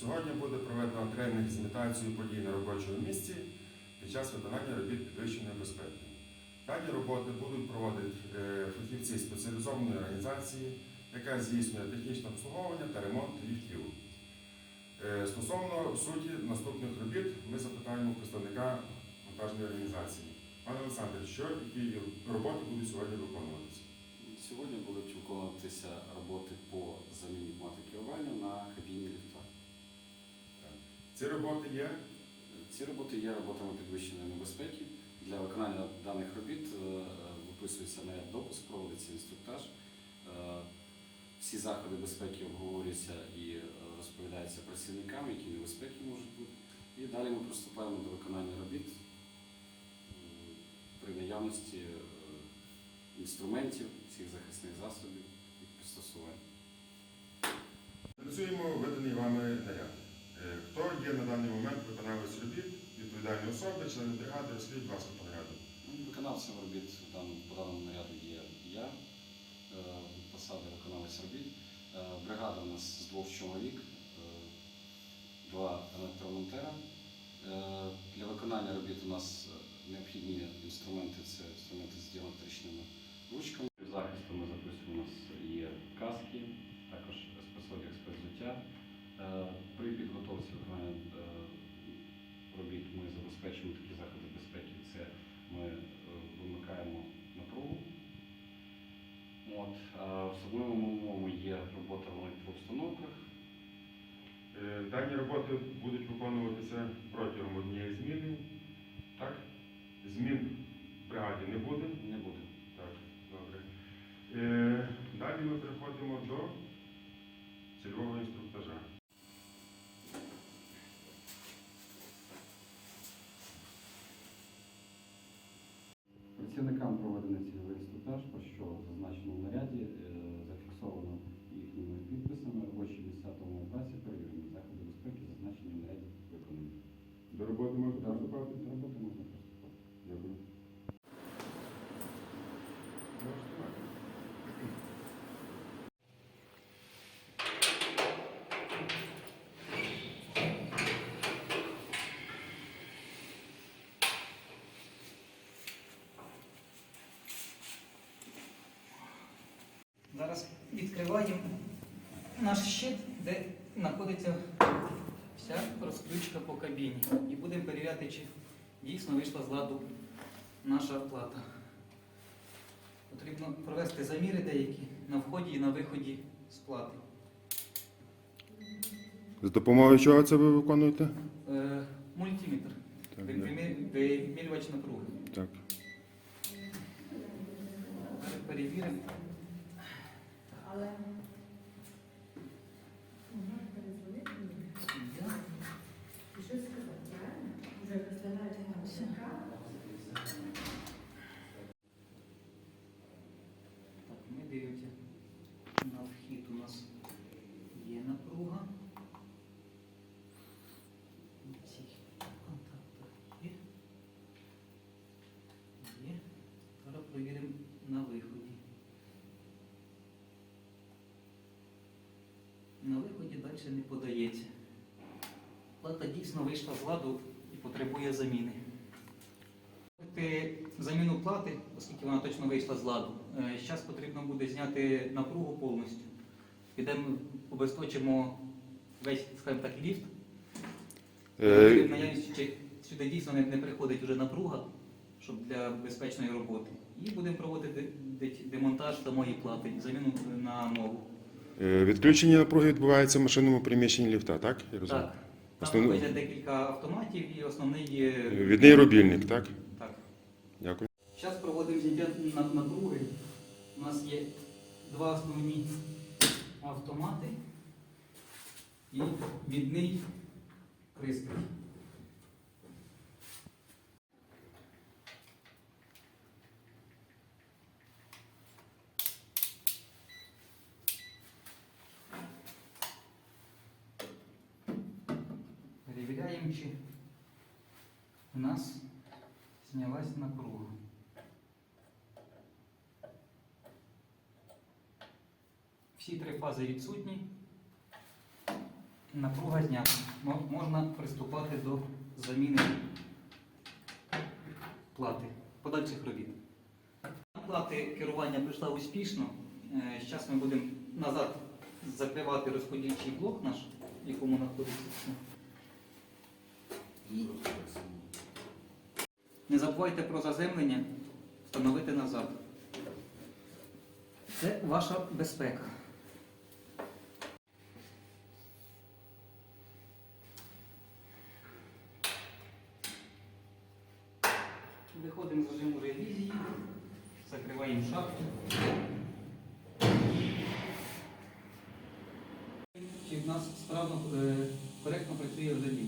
Сьогодні буде проведено тренінг з імітацією подій на робочому місці під час виконання робіт підвищеної безпеки. Дані роботи будуть проводити е, фахівці спеціалізованої організації, яка здійснює технічне обслуговування та ремонт ліфтів. Е, Стосовно суті наступних робіт, ми запитаємо представника монтажної організації. Пане Олександре, що які роботи будуть сьогодні виконуватися? Сьогодні будуть виконуватися роботи по заміні плати керування на кабіні ліфта. Ці роботи є Ці роботи є роботами підвищеної небезпеки. Для виконання даних робіт е, виписується наряд допуск, проводиться інструктаж. Е, Всі заходи безпеки обговорюються і е, розповідаються працівникам, які небезпеки можуть бути. І далі ми приступаємо до виконання робіт при наявності інструментів, всіх захисних засобів і пристосувань. Працюємо виданий вами наряд. Є на даний момент виконавець робіт, відповідальні особи, члени бригади, ласка, по наряду. Виконавцем робіт в даному- по даному наряду є я, е, посада виконавець робіт. Е, Бригада у нас з двох чоловік, е, два електромонтера. Е, Для виконання робіт у нас необхідні інструменти це інструменти з діаметричними ручками. Під захисту ми записуємо, у нас є каски, також спецодяг спецзуття. При підготовці виконання е, робіт ми забезпечуємо такі заходи безпеки. Це ми е, вимикаємо напругу. От, а в особливому умові є робота в електроустановках. Дані роботи будуть виконуватися протягом однієї зміни. Так? Змін в бригаді не буде. Не буде. Так, добре. Е, Далі ми переходимо до цільового інструктажа. Працівникам проведений цільовий інструктаж, про що зазначено в наряді, е, зафіксовано їхніми підписами, робочі місця та умови праці перевірені, заходи безпеки зазначені в наряді виконані. До роботи можна До приступати? до роботи можна приступати. Дякую. Зараз відкриваємо наш щит, де знаходиться вся розключка по кабіні. І будемо перевіряти, чи дійсно вийшла з ладу наша плата. Потрібно провести заміри деякі на вході і на виході з плати. З допомогою чого це ви виконуєте? Е, мультиметр, Так, вимірювач напруги. так. Перевіримо. ale На виході далі не подається. Плата дійсно вийшла з ладу і потребує заміни. Заміну плати, оскільки вона точно вийшла з ладу. Зараз потрібно буде зняти напругу повністю. Підемо обесточимо весь, скажімо так, ліфт. Е, Наявність, чи сюди дійсно не, приходить вже напруга, щоб для безпечної роботи. І будемо проводити де- демонтаж самої плати, заміну на нову. Е, Відключення напруги відбувається в машинному приміщенні ліфта, так? Я розумію? Так. Там Основну- знаходиться декілька автоматів і основний є. Е, Відний рубільник, так? Так. Дякую. Зараз проводимо зняття напруги. У нас є два основні автомати і відний пристрій. Перевіряємо, чи у нас знялась напруга. Всі три фази відсутні. Напруга знята. Можна приступати до заміни плати подальших робіт. Плати керування прийшла успішно. Зараз ми будемо назад закривати розподільчий блок наш, в якому знаходиться. Не забувайте про заземлення, встановити назад. Це ваша безпека. Виходимо з режиму ревізії, закриваємо шахту. Чи в нас справно е, коректно працює взагалі?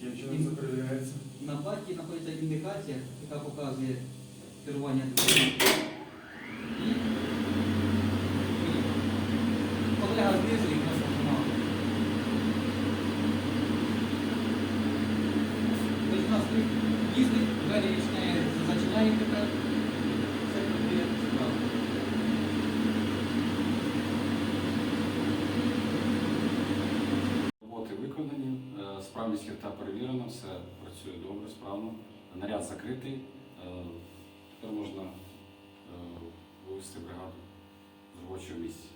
Чином це перевіряється? На платі знаходиться індикація, яка показує керування двигуном. Знизу і просто помагає. Тобто у нас їздить, двері відчиняє, зачиняє тепер. Все працює справно. Роботи виконані, е, справність перевірено, все працює добре, справно. Наряд закритий. Е, Тепер можна е, вивести бригаду з робочого місця.